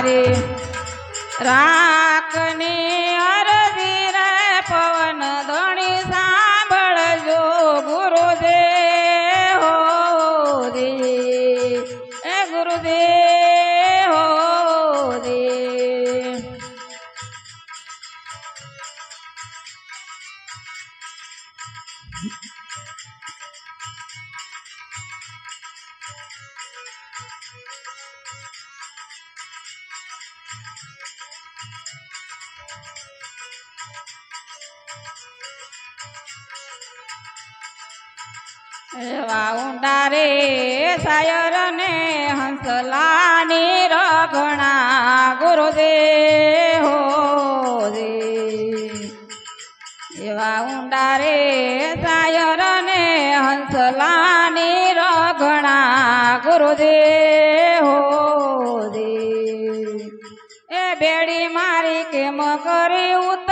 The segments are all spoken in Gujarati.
મારે રાખની અરજી રે પવન ધણી સાંભળજો ગુરુદેવ હો એ ગુરુદેવ. એવા ઊંડા રે સાયર ને હંસલાની રઘણા ગુરુદેવ એવા ઊંડા રે સાયર ને હંસલાની રઘણા ગુરુદેવ એ બેડી મારી કેમ કરી ઉતરે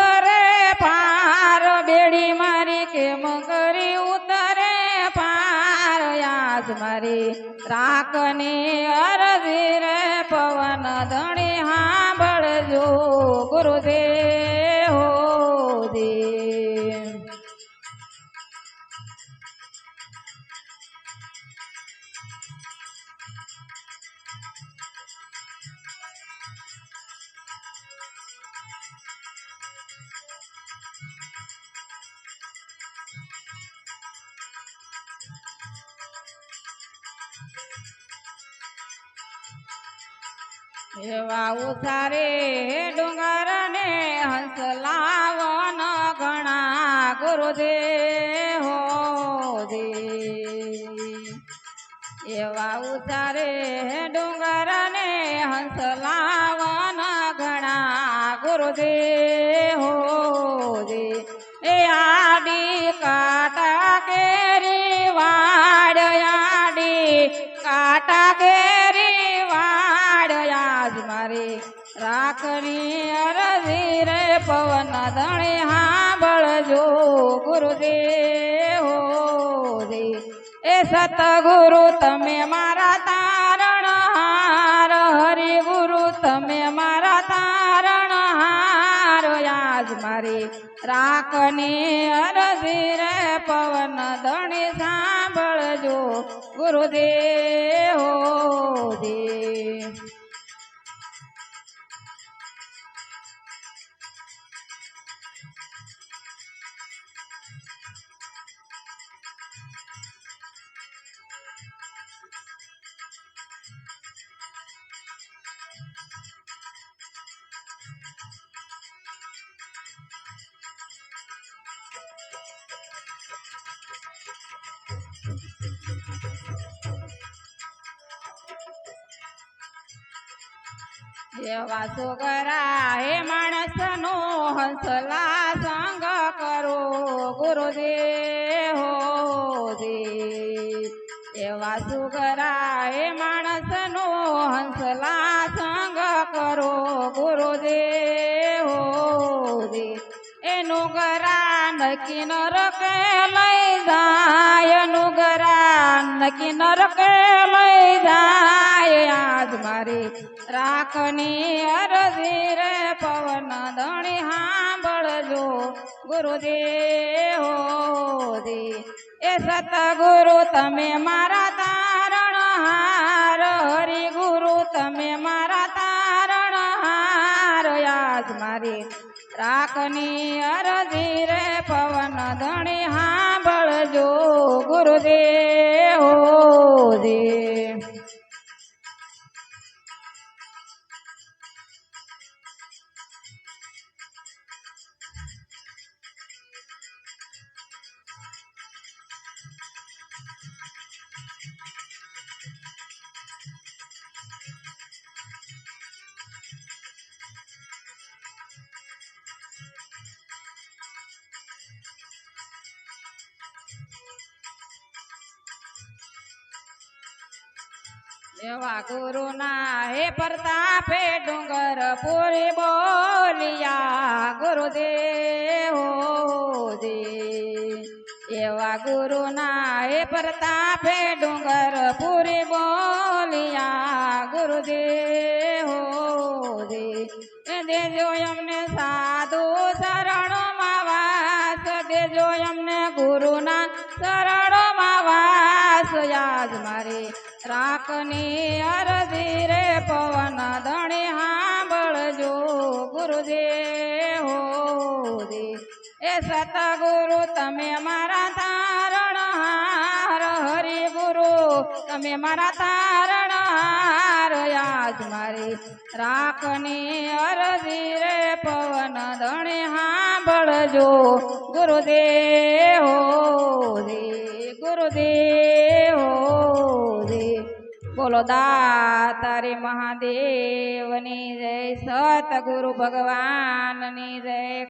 રાખની અરજી રે પવન ધણી હાંભળજો ગુરુદેવ હો એવા ઉતારે ડુંગર ને હંસલાવન ઘણા ગુરુદેવ એવા ઉતારે ડુંગર ને હંસલાવન ઘણા ગુરુદેવ એ આડી કાટા કેરી વાડ આડી કાટા કેરી પવન હાંભળજો ગુરુદેવ એ સતગુરુ, તમે મારા તારણ હાર હરિ ગુરુ, તમે મારા તારણ હાર યાદ મારી રાખની અરજી રે, પવન ધણી સાંભળજો ગુરુદેવ હો એવા કરા હે માણસનો હંસલા સંગ કરો, ગુરુદેવ એવા સુગરા હે માણસનો હંસલા સંગ કરો, ગુરુદેવ એનું ગરા નકી નરકે લઈ જાય, એનું ગરા નકી નરકે લઈ રાખની અરજી રે પવન ધણી સાંભળજો ગુરુદેવ એ સતગુરુ તમે મારા તારણ હાર. હરિ ગુરુ તમે મારા તારણ હાર. યાદ મારી રાખની અરજી રે પવન ધણી સાંભળજો ગુરુદેવ હો એવા ગુરુના હે પ્રતાપે ડુંગર પૂરી બોલિયા, ગુરુદેવ એવા ગુરુના હે પ્રતાપે ડુંગર પૂરી બોલિયા, ગુરુદેવ દેજો અમને સાધુ શરણોમાં વાસ, દેજો અમને ગુરુના શરણો વાસ. યાદ મારી રાખની અરજી રે, પવન ધણી સાંભળજો ગુરુદેવ દે એ સતગુરુ, તમે મારા તારણ હાર હરિ ગુરુ તમે મારા તારણ હાર. યાદ મારી રાખની અરજી રે, પવન ધણી હાંભળજો હો ગુરુદેવ બોલો દાતારી મહાદેવની જય સતગુરુ ભગવાનની જય.